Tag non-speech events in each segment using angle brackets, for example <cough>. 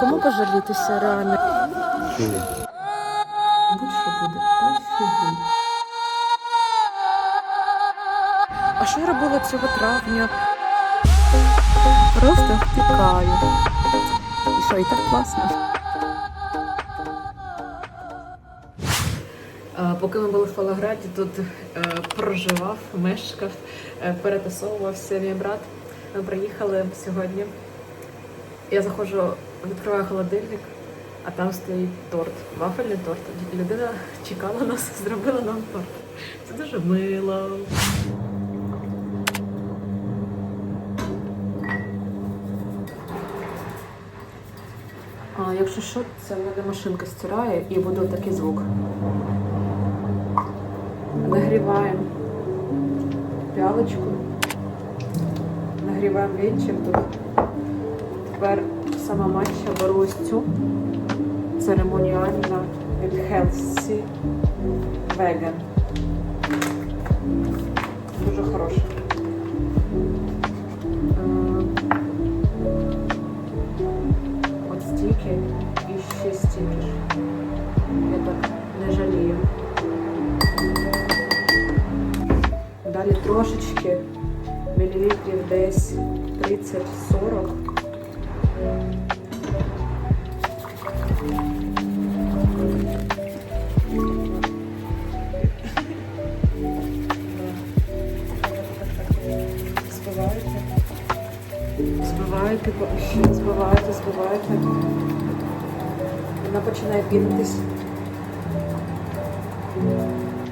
кому пожалітися реально? Будь-що буде. А що я робила цього травня? Просто втікаю. І що, і так класно? Е, Поки ми були в Павлограді, тут е, проживав, мешкав, е, перетасовувався мій брат. Ми приїхали сьогодні. Я заходжу, відкриваю холодильник, а там стоїть торт, вафельний торт. Людина чекала нас, <laughs> зробила нам торт. Це дуже мило. А якщо що, це в мене машинка стирає і буде такий звук. Нагріваємо пялочку, нагріваємо вінчик тут. Тепер сама матча беру цю церемоніальна від Healthy Vegan. Дуже хороша. Е, От стільки і ще стільки ж. Я так не жалію. Далі трошечки, мілілітрів десь 30-40. Збиваєте, ще збиваєте, збиваєте. Вона починає пінитись.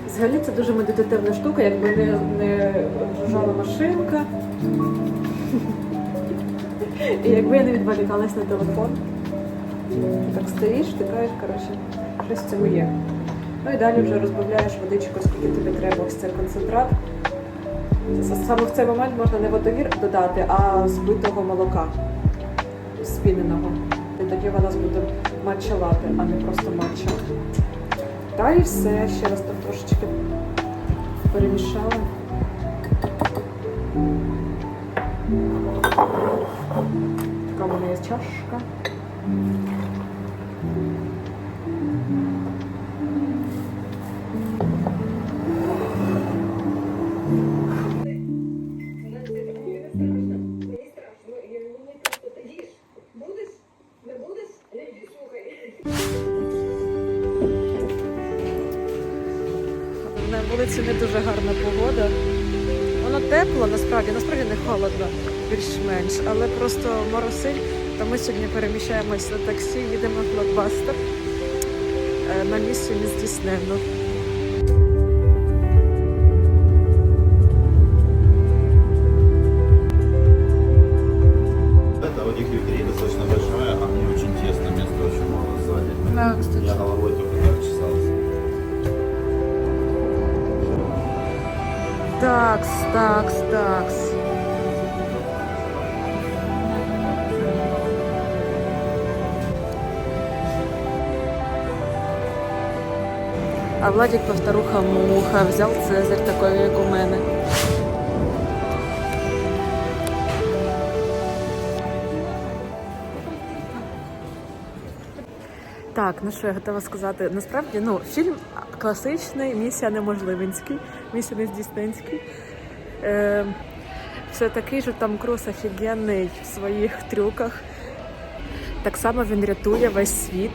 Взагалі це дуже медитативна штука, якби не, не жужжала машинка. І якби я не відволікалась на телефон. Так стоїш, втикаєш, коротше, щось в цьому є. Ну і далі вже розбавляєш водичку, скільки тобі треба, ось це концентрат. Саме в цей момент можна не водовір додати, а збитого молока спіненого. І тоді вона буде матча а не просто матча. Та і все, ще раз так трошечки перемішала. Така в мене є чашка. Не більш-менш, але просто моросиль, То ми сьогодні переміщаємось на таксі, їдемо в блокбастер е, на місію нездійсненно. А Владик повторуха муха взяв Цезарь такий, як у мене. Так, ну що я готова сказати. Насправді, ну, фільм класичний, місія неможливинський, місія нездійсненський. Е, все такий же там Круз офігенний в своїх трюках. Так само він рятує весь світ.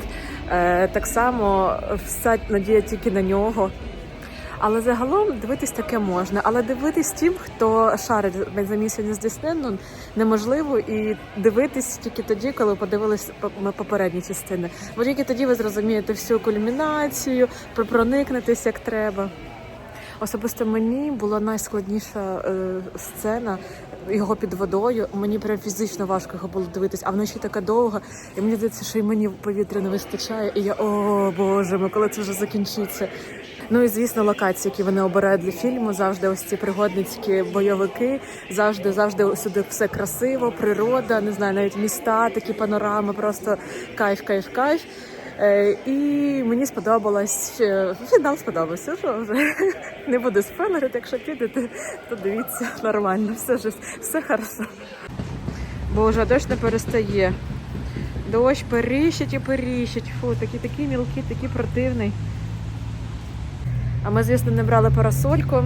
Е, так само вся надія тільки на нього. Але загалом дивитись таке можна. Але дивитись тим, хто шарить за місію нездійсненну, неможливо і дивитись тільки тоді, коли подивились по- попередні частини. Бо тільки тоді ви зрозумієте всю кульмінацію, про- проникнетесь як треба. Особисто мені була найскладніша е, сцена його під водою. Мені прям фізично важко його було дивитись, а вночі така довга. І мені здається, що і мені повітря не вистачає. І я о боже, ми коли це вже закінчиться. Ну і звісно, локації, які вони обирають для фільму, завжди ось ці пригодницькі бойовики, завжди, завжди сюди все красиво, природа, не знаю, навіть міста, такі панорами, просто кайф, кайф, кайф. Е, і мені сподобалось фінал сподобався. Що вже <laughs> не буду спойлерити, якщо підете, то дивіться нормально, все ж все хорошо. Боже, дощ не перестає. Дощ періщить і періщить. Фу, такий такий мілкий, такий противний. А ми, звісно, не брали парасольку.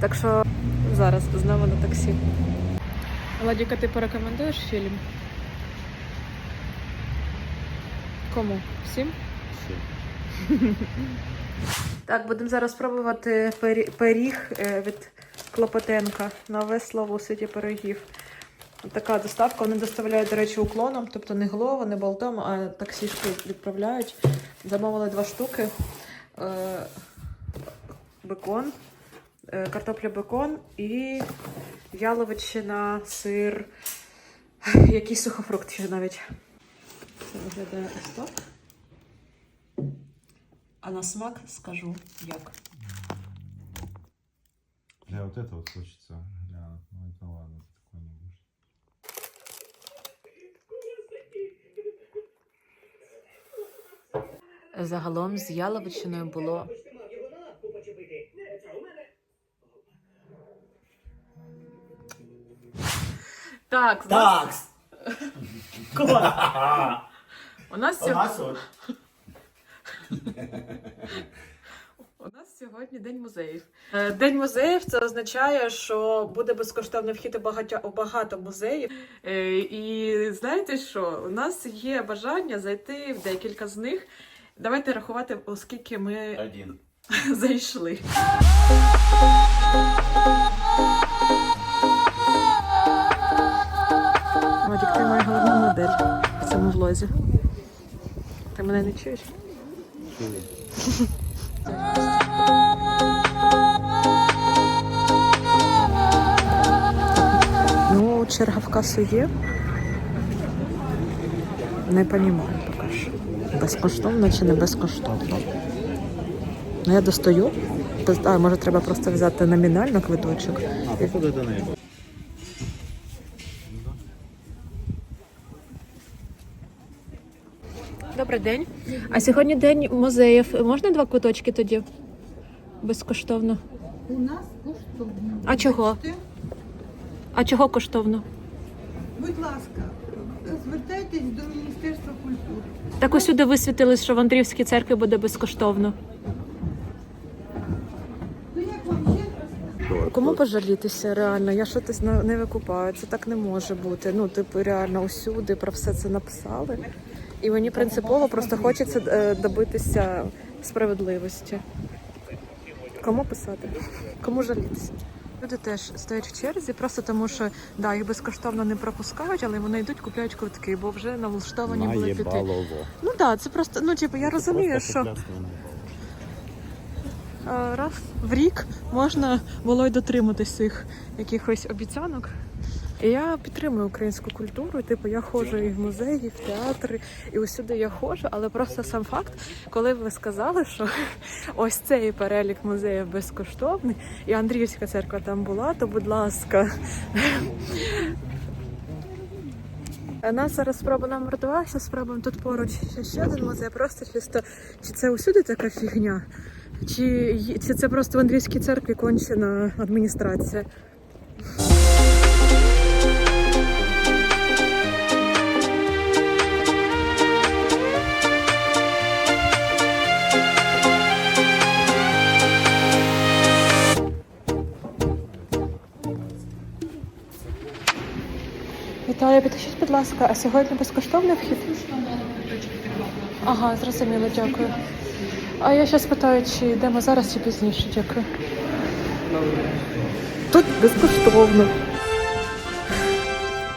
Так що зараз знову на таксі. Владіка, ти порекомендуєш фільм? Кому? Всім? <laughs> Так, будемо зараз пробувати пиріг е, від Клопотенка. Нове слово у світі пирогів. Така доставка. Вони доставляють, до речі, уклоном, тобто не голову, не болтом, а таксішки відправляють. Замовили два штуки. Е, Бекон, е, картопля бекон і яловичина, сир, якийсь сухофрукт ще навіть. Це виглядає ось так. А на смак скажу як. Для вот этого вот хочется. Для... Ну это ладно, такой не будешь. Загалом з яловичиною було Так, Так. Клас. <laughs> у нас У сьогодні. нас <laughs> от. У нас сьогодні день музеїв. Е, День музеїв це означає, що буде безкоштовний вхід у багато, у багато музеїв. Е, І знаєте що? У нас є бажання зайти в декілька з них. Давайте рахувати, оскільки ми Один. <laughs> зайшли. Вадік, ти моя головна модель в цьому влозі. Мене не чуєш? Ну, черга в касу є. Не розумію поки що. Безкоштовно чи не безкоштовно. Ну, я достаю. А, може, треба просто взяти номінально квиточок. А, походу это наиболее. Добрий день. А сьогодні день музеїв. Можна два квиточки тоді? Безкоштовно. У нас коштовно. А чого? А чого коштовно? Будь ласка, звертайтесь до Міністерства культури. Так усюди висвітилось, що в Андріївській церкві буде безкоштовно. Ну як вам ще? Кому пожалітися реально? Я не не викупаю. Це так не може бути. Ну, типу, реально усюди про все це написали. І мені принципово просто хочеться е, добитися справедливості. Кому писати? Кому жалітися? Люди теж стоять в черзі, просто тому що да, їх безкоштовно не пропускають, але вони йдуть, купляють квитки, бо вже налаштовані були піти. Ну так, да, це просто, ну типу, я розумію, що. Е, раз в рік можна було й дотриматись цих якихось обіцянок. Я підтримую українську культуру. Типу, я ходжу і в музеї, і в театри, і усюди я ходжу. Але просто сам факт, коли ви сказали, що <laughs> ось цей перелік музеїв безкоштовний, і Андріївська церква там була, то будь ласка. <laughs> Нас зараз спроба номер два, ще спробуємо тут поруч ще, ще один музей. Просто чисто, чи це усюди така фігня? Чи, чи це просто в Андрійській церкві кончена адміністрація? Вітаю, підпишіть, будь ласка, а сьогодні безкоштовний вхід? Ага, зрозуміло, дякую. А я зараз питаю, чи йдемо зараз, чи пізніше, дякую. Тут безкоштовно.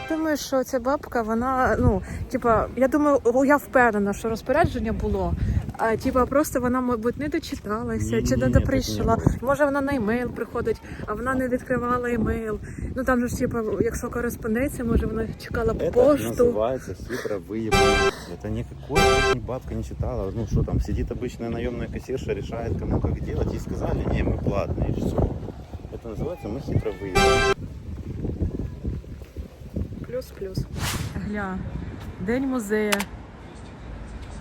Думаю, що ця бабка, вона, ну, типа, я думаю, я впевнена, що розпорядження було. А типа просто вона, мабуть, не дочиталася Ні, чи ні, не ні, так доприйшла. не було. Може, вона на емейл приходить, а вона не відкривала емейл. Ну там же ж, типа, якщо кореспонденція, може вона чекала Это пошту. называется хитро выебано. Это никакой ни бабка не читала. Ну что там, сидит обычная наемная кассирша, решает, кому как делать. И сказали, не, мы платные, и все. Это называется мы хитро выебаны. Плюс-плюс. Гля, день музея.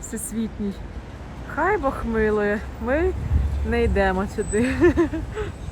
Всесвітній. Хай Бог милує, ми не йдемо сюди. <laughs>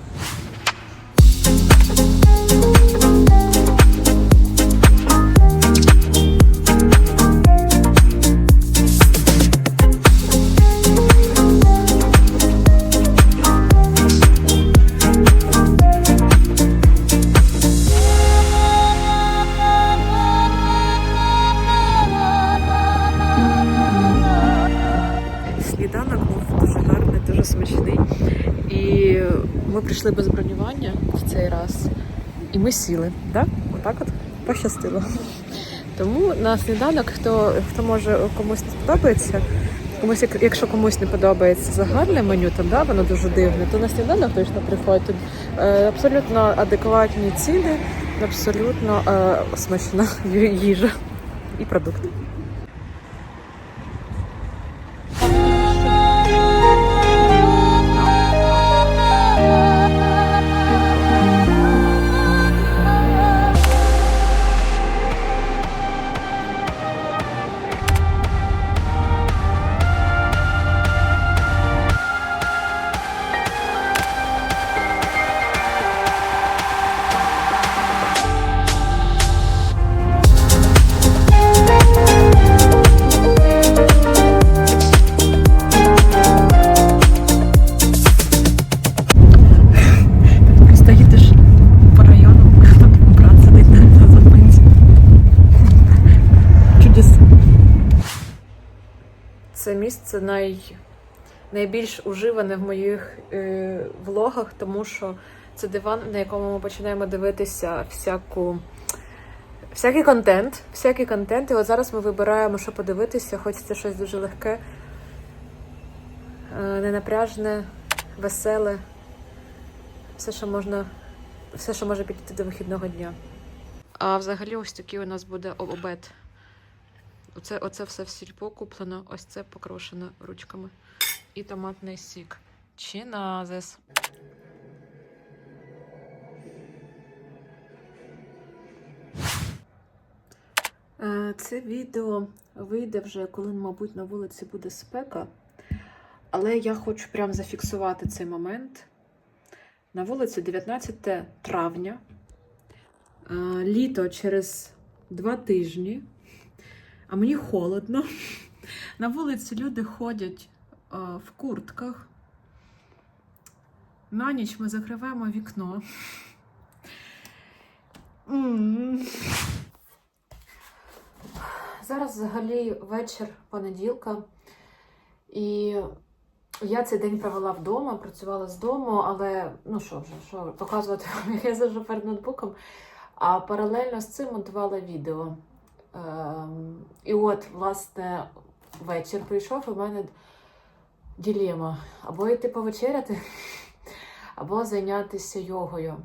сіли, да? Отак от пощастило. Тому на сніданок, хто, хто може комусь не сподобається, комусь, як- якщо комусь не подобається загальне меню, там да, воно дуже дивне, то на сніданок точно приходить. Тут е, абсолютно адекватні ціни, абсолютно е, смачна <laughs> їжа і продукти. Найбільш уживане в моїх е, влогах, тому що це диван, на якому ми починаємо дивитися всяку. Всякий контент, всякий контент. І от зараз ми вибираємо, що подивитися. Хочеться щось дуже легке, е, ненапряжне, веселе все, що можна, все, що може підійти до вихідного дня. А взагалі, ось такий у нас буде об- обед. Оце, оце все в сільпо куплено, ось це покрошено ручками. І томатний сік. Чиназес. Е, Це відео вийде вже, коли, мабуть, на вулиці буде спека. Але я хочу прям зафіксувати цей момент. На вулиці 19 травня. Е, Літо через два тижні. А мені холодно. На вулиці люди ходять в куртках. На ніч ми закриваємо вікно. Зараз взагалі вечір понеділка. І я цей день провела вдома, працювала з дому, але ну що вже, що показувати вам, як я сиджу перед ноутбуком. А паралельно з цим монтувала відео. Ем, і от, власне, вечір прийшов, в мене ділема. Або йти повечеряти, <laughs> або зайнятися йогою.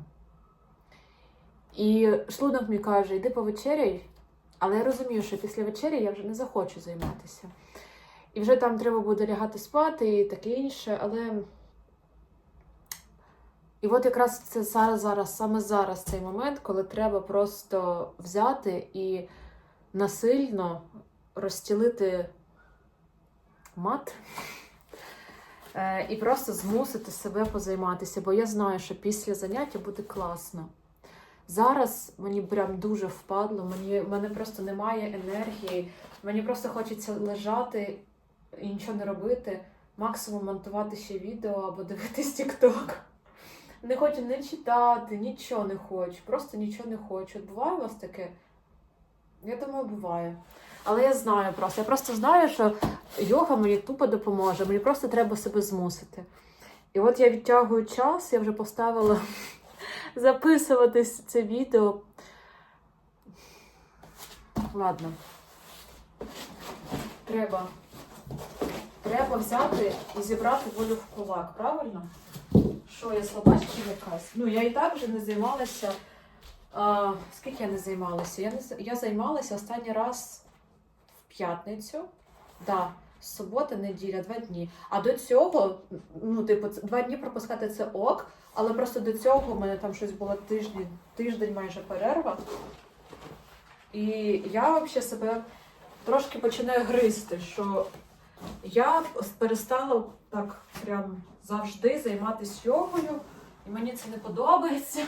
І шлунок мені каже, йди повечеряй, але я розумію, що після вечері я вже не захочу займатися. І вже там треба буде лягати спати і таке інше, але. І от якраз це зараз, зараз, саме зараз цей момент, коли треба просто взяти і насильно розстілити мат <laughs> і просто змусити себе позайматися, бо я знаю, що після заняття буде класно. Зараз мені прям дуже впадло, мені, мене просто немає енергії, мені просто хочеться лежати і нічого не робити, максимум монтувати ще відео або дивитись TikTok. Не хочу не читати, нічого не хочу, просто нічого не хочу. Буває у вас таке? Я думаю, буває. Але я знаю просто. Я просто знаю, що йога мені тупо допоможе. Мені просто треба себе змусити. І от я відтягую час, я вже поставила <laughs> записувати це відео. Ладно. Треба. Треба взяти і зібрати волю в кулак, правильно? Що, я слабачка якась? Ну, я і так вже не займалася. А, скільки я не займалася? Я, не, я займалася останній раз п'ятницю. Да, субота, неділя, два дні. А до цього, ну, типу, два дні пропускати це ок, але просто до цього в мене там щось було тиждень, тиждень майже перерва. І я взагалі себе трошки починаю гризти, що я перестала так прям завжди займатися йогою, і мені це не подобається.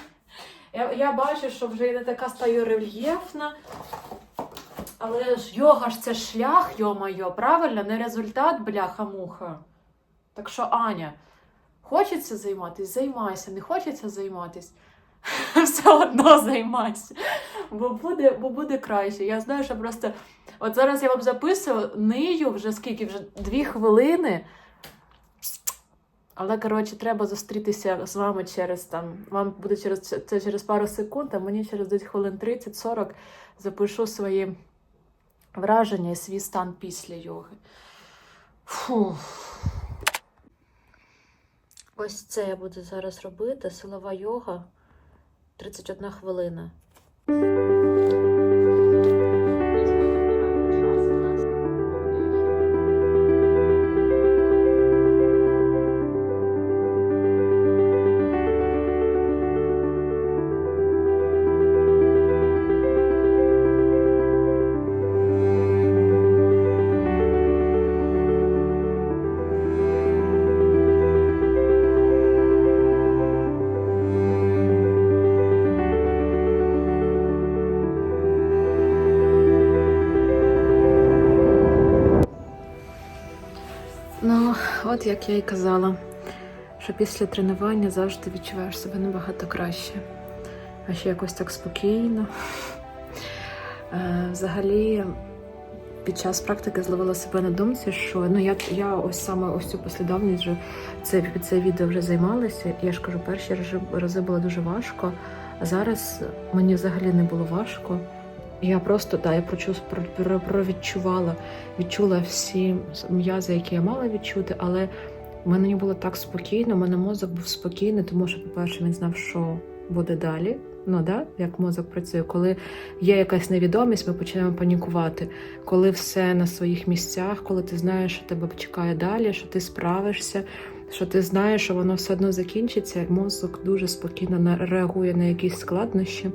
Я, я бачу, що вже я не така стаю рельєфна. Але ж йога ж це шлях, йо-моє, правильно, не результат, бляха-муха. Так що, Аня, хочеться займатися, займайся, не хочеться займатися. <laughs> Все одно займайся. Бо буде, бо буде краще. Я знаю, що просто. От зараз я вам записую, нию вже скільки, вже дві хвилини. Але коротше, треба зустрітися з вами через там. Вам буде через це через пару секунд, а мені через десь хвилин 30-40 запишу свої враження і свій стан після йоги. Фух. Ось це я буду зараз робити. Силова йога. 31 хвилина. Я і казала, що після тренування завжди відчуваєш себе набагато краще. А ще якось так спокійно. Е, Взагалі, під час практики зловила себе на думці, що ну я, я ось саме ось цю послідовність вже це це відео вже займалася. Я ж кажу, перші рази, було дуже важко, а зараз мені взагалі не було важко. Я просто да, я прочу, про, про, провідчувала, відчула всі м'язи, які я мала відчути, але в мене було так спокійно, в мене мозок був спокійний, тому що, по-перше, він знав, що буде далі. Ну да, як мозок працює, коли є якась невідомість, ми починаємо панікувати. Коли все на своїх місцях, коли ти знаєш, що тебе чекає далі, що ти справишся, що ти знаєш, що воно все одно закінчиться, мозок дуже спокійно реагує на якісь складнощі.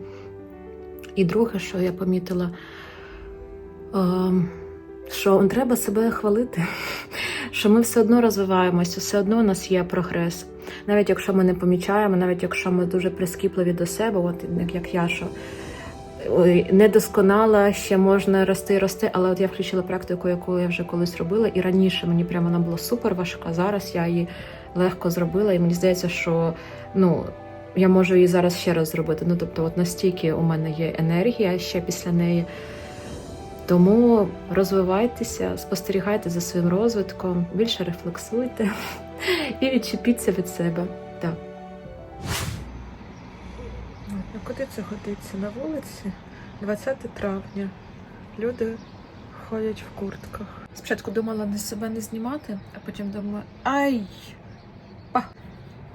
І друге, що я помітила, ем, що треба себе хвалити, що ми все одно розвиваємося, все одно у нас є прогрес. Навіть якщо ми не помічаємо, навіть якщо ми дуже прискіпливі до себе, от як- я, що недосконала, ще можна рости рости, але от я включила практику, яку я вже колись робила, і раніше мені прямо вона була супер важка. Зараз я її легко зробила, і мені здається, що ну. Я можу її зараз ще раз зробити. Ну тобто, от настільки у мене є енергія ще після неї. Тому розвивайтеся, спостерігайте за своїм розвитком, більше рефлексуйте <laughs> і відчепіться від себе. Так. Ну, куди це годиться? На вулиці 20 травня. Люди ходять в куртках. Спочатку думала не себе не знімати, а потім думаю, ай! Па!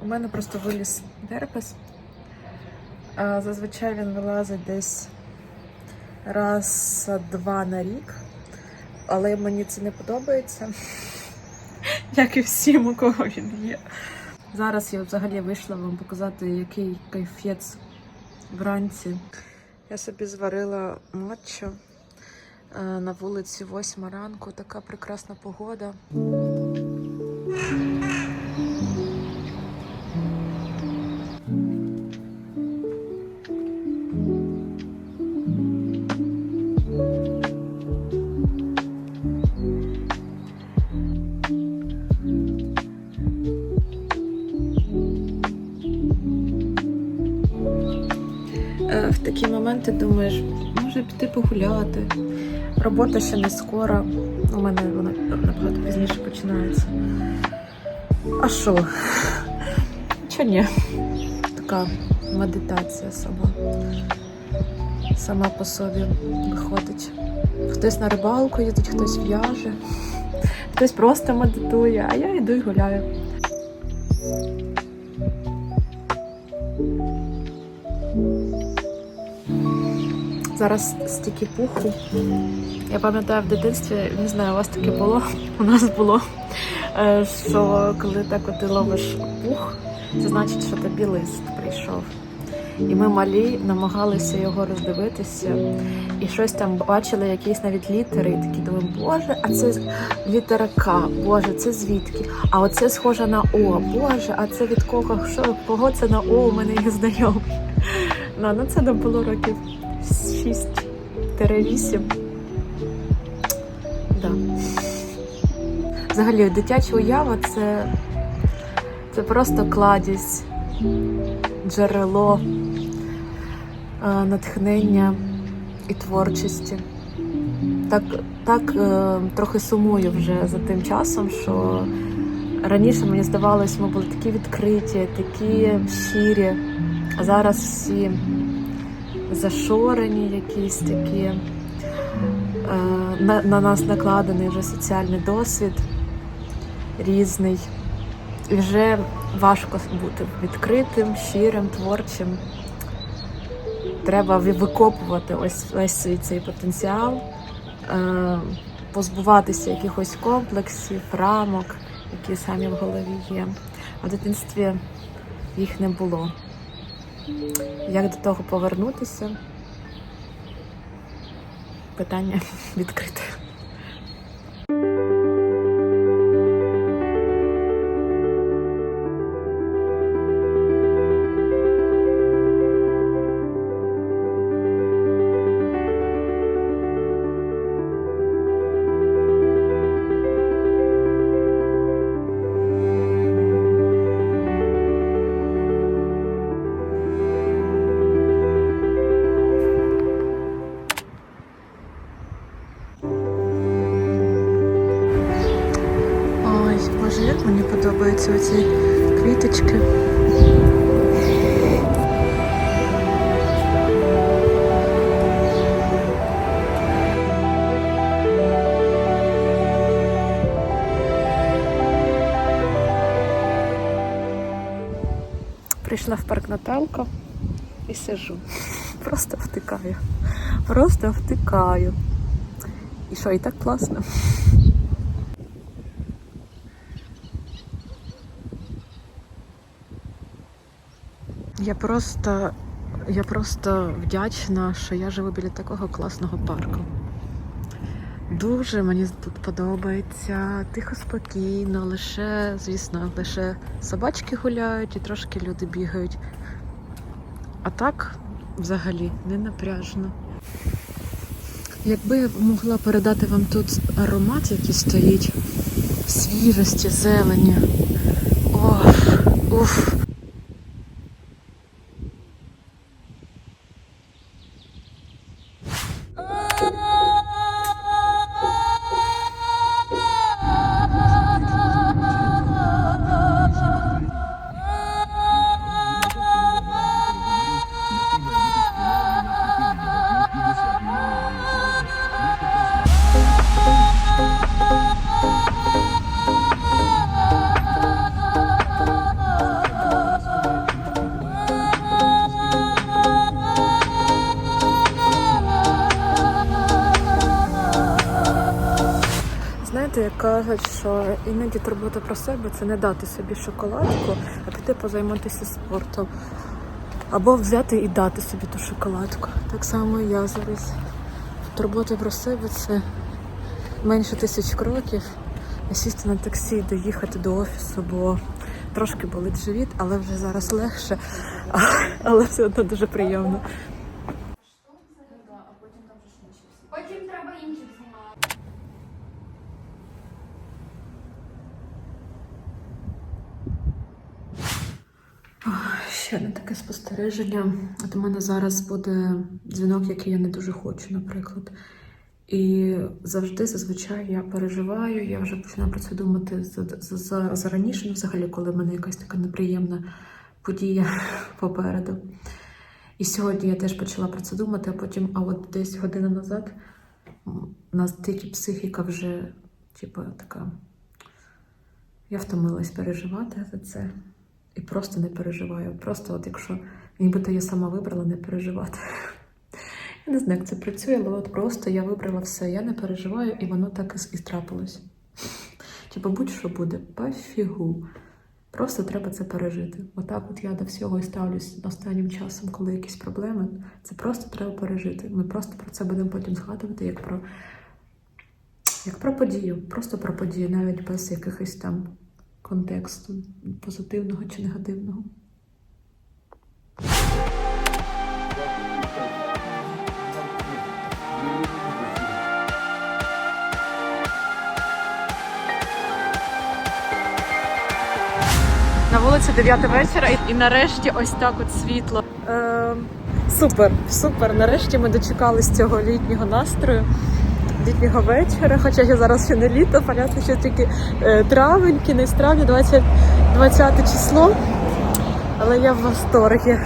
У мене просто виліз герпес. А зазвичай він вилазить десь раз-два на рік. Але мені це не подобається. Як і всім, у кого він є. Зараз я взагалі вийшла вам показати, який кайфець вранці. Я собі зварила матчу е, на вулиці 8 ранку. Така прекрасна погода. Погуляти. Робота ще не скоро. У мене вона набагато пізніше починається. А що? Чого ні? Така медитація сама. Сама по собі виходить. Хтось на рибалку їздить, хтось в'яже, хтось просто медитує, а я йду і гуляю. Зараз стільки пуху. Я пам'ятаю в дитинстві, не знаю, у вас таке було, <laughs> у нас було. е, Що коли так от ти ловиш пух, це значить, що тобі лист прийшов. І ми малі намагалися його роздивитися, і щось там бачили, якісь навіть літери, і такі думаємо, боже, а це літера К, боже, це звідки? А оце схоже на О, боже, а це від кого? Що, кого це на О? У мене є знайомий. Ну, ну це було років 6-8. Да. Взагалі, дитяча уява це, це просто кладість, джерело е, натхнення і творчості. Так, так е, трохи сумую вже за тим часом, що раніше мені здавалось, ми були такі відкриті, такі щирі. А зараз всі зашорені, якісь такі. Е, на, на нас накладений вже соціальний досвід різний. І вже важко бути відкритим, щирим, творчим. Треба викопувати ось весь цей потенціал, е, позбуватися якихось комплексів, рамок, які самі в голові є. А в дитинстві їх не було. Як до того повернутися? Питання <laughs> відкрите. Прийшла в парк Наталка і сижу. <laughs> Просто втикаю. Просто втикаю. І що, і так класно. Я просто, я просто вдячна, що я живу біля такого класного парку. Дуже мені тут подобається, тихо, спокійно, лише, звісно, лише собачки гуляють і трошки люди бігають. А так, взагалі, не напряжно. Якби я могла передати вам тут аромат, який стоїть, свіжості, зелені. Оф, уф. Іноді турбота про себе це не дати собі шоколадку, а піти позайматися спортом. Або взяти і дати собі ту шоколадку. Так само і я зараз. Турбота про себе це менше тисяч кроків, і сісти на таксі, доїхати до офісу, бо трошки болить живіт, але вже зараз легше, <laughs> але все одно дуже приємно. Потім треба інших знімати. Ще одне таке спостереження. От у мене зараз буде дзвінок, який я не дуже хочу, наприклад. І завжди, зазвичай, я переживаю, я вже починаю про це думати за, за, за, за раніше, ну, взагалі, коли в мене якась така неприємна подія <laughs> попереду. І сьогодні я теж почала про це думати, а потім, а от десь годину назад, у нас тільки психіка вже, типу, така. Я втомилась переживати за це. І просто не переживаю. Просто, от якщо нібито я сама вибрала не переживати. Я не знаю, як це працює, але от просто я вибрала все, я не переживаю, і воно так і, трапилось. Типу, будь-що буде, пофігу. Просто треба це пережити. Отак от я до всього і ставлюсь останнім часом, коли якісь проблеми. Це просто треба пережити. Ми просто про це будемо потім згадувати, як про, як про подію. Просто про подію, навіть без якихось там контексту позитивного чи негативного. На вулиці 9 вечора і, нарешті ось так от світло. Е, супер, супер. Нарешті ми дочекались цього літнього настрою. Літнього вечора, хоча я зараз ще не літо, понятно, що тільки е, травень, кінець травня, 20, 20 число. Але я в восторгі.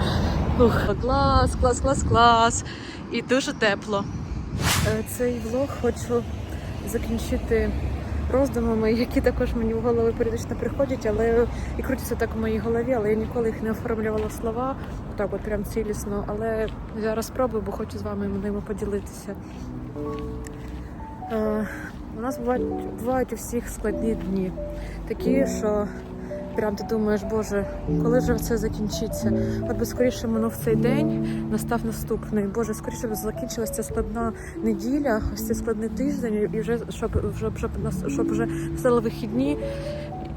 <laughs> Ух, клас, клас, клас, клас. І дуже тепло. Е, Цей влог хочу закінчити роздумами, які також мені в голову періодично приходять, але і крутяться так в моїй голові, але я ніколи їх не оформлювала слова, так от прям цілісно. Але зараз спробую, бо хочу з вами ними поділитися. Е, у нас бувають, бувають у всіх складні дні. Такі, що прям ти думаєш, Боже, коли ж це закінчиться? От би скоріше минув цей день, настав наступний. Боже, скоріше б закінчилася ця складна неділя, ось цей складний тиждень, і вже щоб, щоб, щоб, щоб вже стали вихідні.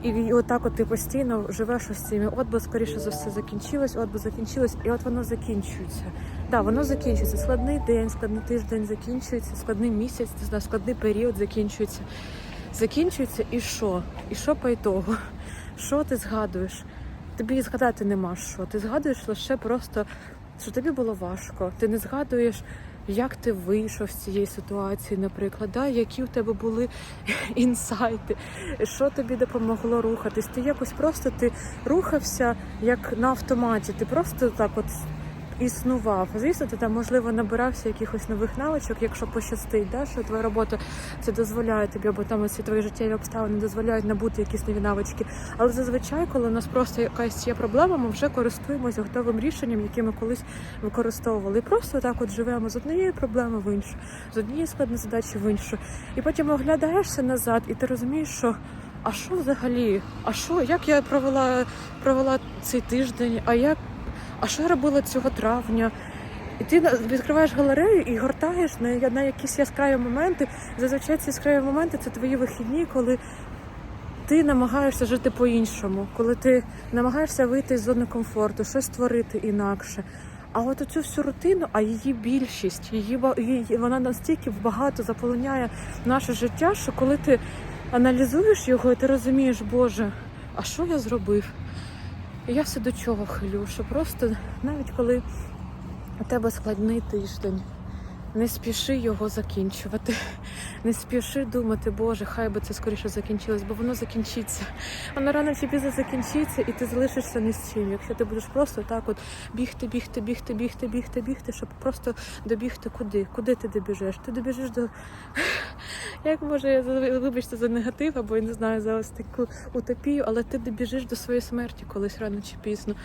І, і отак от ти постійно живеш ось цими. От би скоріше за все закінчилось, от би закінчилось, і от воно закінчується. Так, воно закінчується. Складний день, складний тиждень закінчується, складний місяць, не знаю, складний період закінчується. Закінчується і що? І що по ітогу? Що ти згадуєш? Тобі і згадати нема що. Ти згадуєш лише просто, що тобі було важко. Ти не згадуєш, як ти вийшов з цієї ситуації, наприклад, да? які у тебе були <laughs> інсайти, що тобі допомогло рухатись. Ти якось просто ти рухався як на автоматі. Ти просто так от існував. Звісно, ти там можливо набирався якихось нових навичок, якщо пощастить, да, що твоя робота це дозволяє тобі, або там ці твої життєві обставини дозволяють набути якісь нові навички. Але зазвичай, коли у нас просто якась є проблема, ми вже користуємося готовим рішенням, яке ми колись використовували. І просто так от живемо з однієї проблеми в іншу, з однієї складної задачі в іншу. І потім оглядаєшся назад, і ти розумієш, що. А що взагалі? А що? Як я провела, провела цей тиждень? А як а що я робила цього травня? І ти відкриваєш галерею і гортаєш на, на якісь яскраві моменти. Зазвичай ці яскраві моменти це твої вихідні, коли ти намагаєшся жити по-іншому, коли ти намагаєшся вийти з зони комфорту, щось створити інакше. А от оцю всю рутину, а її більшість, її, її вона настільки багато заполоняє наше життя, що коли ти аналізуєш його, і ти розумієш, Боже, а що я зробив? Я все до чого хилю, що просто навіть коли у тебе складний тиждень, не спіши його закінчувати. <laughs> Не спіши думати, Боже, хай би це скоріше закінчилось, бо воно закінчиться. Воно рано чи пізно закінчиться, і ти залишишся ні з чим. Якщо ти будеш просто так от бігти, бігти, бігти, бігти, бігти, бігти, щоб просто добігти куди? Куди ти добіжеш? Ти добіжиш до. <laughs> Як може, я вибачте за негатив, або я не знаю за ось таку утопію, але ти добіжиш до своєї смерті колись рано чи пізно.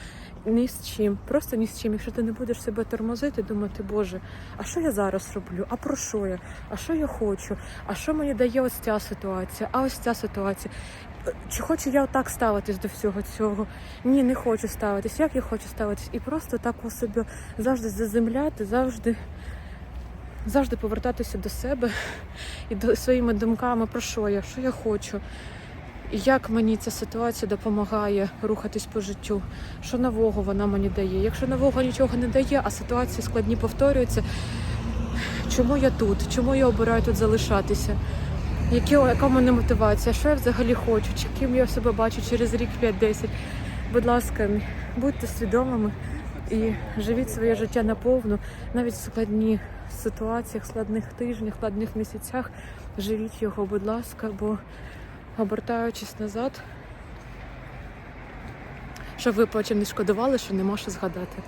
Ні з чим, просто ні з чим. Якщо ти не будеш себе тормозити, думати, Боже, а що я зараз роблю? А про що я? А що я хочу? А що мені дає ось ця ситуація? А ось ця ситуація? Чи хочу я отак ставитись до всього цього? Ні, не хочу ставитись. Як я хочу ставитись? І просто так у себе завжди заземляти, завжди. Завжди повертатися до себе і до своїми думками, про що я, що я хочу, як мені ця ситуація допомагає рухатись по життю, що нового вона мені дає. Якщо нового нічого не дає, а ситуації складні повторюються, чому я тут? Чому я обираю тут залишатися? Які, яка в мене мотивація? Що я взагалі хочу? Чи ким я себе бачу через рік 5-10? Будь ласка, будьте свідомими і живіть своє життя наповну, навіть в складні ситуаціях, складних тижнях, складних місяцях. Живіть його, будь ласка, бо обертаючись назад, щоб ви потім не шкодували, що нема що згадати.